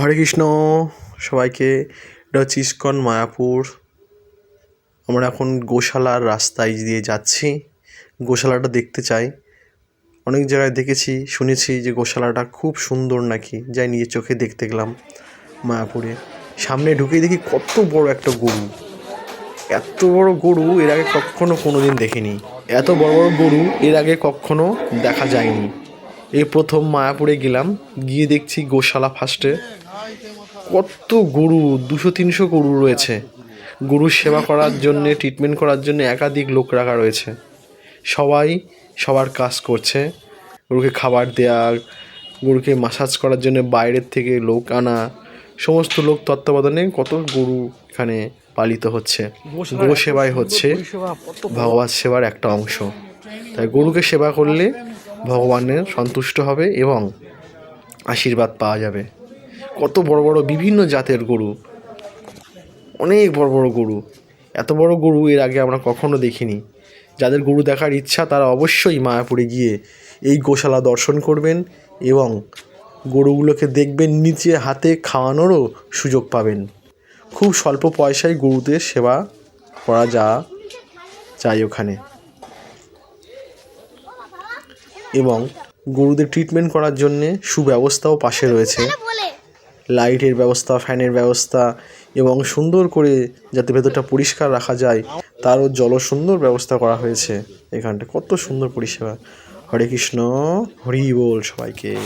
হরে কৃষ্ণ, সবাইকে, এটা হচ্ছে ইস্কন মায়াপুর। আমরা এখন গোশালার রাস্তায় দিয়ে যাচ্ছি। গোশালাটা দেখতে চাই। অনেক জায়গায় দেখেছি, শুনেছি যে গোশালাটা খুব সুন্দর নাকি, যাই নিজের চোখে দেখতে গেলাম মায়াপুরে। সামনে ঢুকেই দেখি কত বড় একটা গরু। এত বড় গরু এর আগে কখনো কোনো দিন দেখিনি। এত বড় বড় গরু এর আগে কখনো দেখা যায়নি। এই প্রথম মায়াপুরে গেলাম, গিয়ে দেখছি গোশালা ফার্স্টে কত গরু? দুশো, তিনশো গরু রয়েছে। গরুর সেবা করার জন্যে ট্রিটমেন্ট করার জন্য একাধিক লোক রাখা রয়েছে। সবাই সবার কাজ করছে। গরুকে খাবার দেওয়া গরুকে মাসাজ করার জন্য বাইরের থেকে লোক আনা, সমস্ত লোক তত্ত্বাবধানে কত গরু এখানে পালিত হচ্ছে। গো সেবাই হচ্ছে ভগবান সেবার একটা অংশ। তাই গরুকে সেবা করলে ভগবানের সন্তুষ্ট হবে এবং আশীর্বাদ পাওয়া যাবে। কত বড় বড় বিভিন্ন জাতের গরু। অনেক বড় বড় গরু। এত বড় গরু এর আগে আমরা কখনো দেখিনি। যাদের গরু দেখার ইচ্ছা তারা অবশ্যই মায়াপুরে গিয়ে এই গোশালা দর্শন করবেন এবং গরুগুলোকে দেখবেন নিচে হাতে খাওয়ানোরও সুযোগ পাবেন। খুব স্বল্প পয়সায় গরুদের সেবা করা যা চাই ওখানে। এবং গরুদের ট্রিটমেন্ট করার জন্যে সুব্যবস্থাও পাশে রয়েছে। লাইটের ব্যবস্থা, ফ্যানের ব্যবস্থা এবং সুন্দর করে যাতে ভেতরটা পরিষ্কার রাখা যায়, তারও জল সুন্দর ব্যবস্থা করা হয়েছে এখানটা কত সুন্দর পরিষেবা। হরে কৃষ্ণ, হরি বল সবাইকে।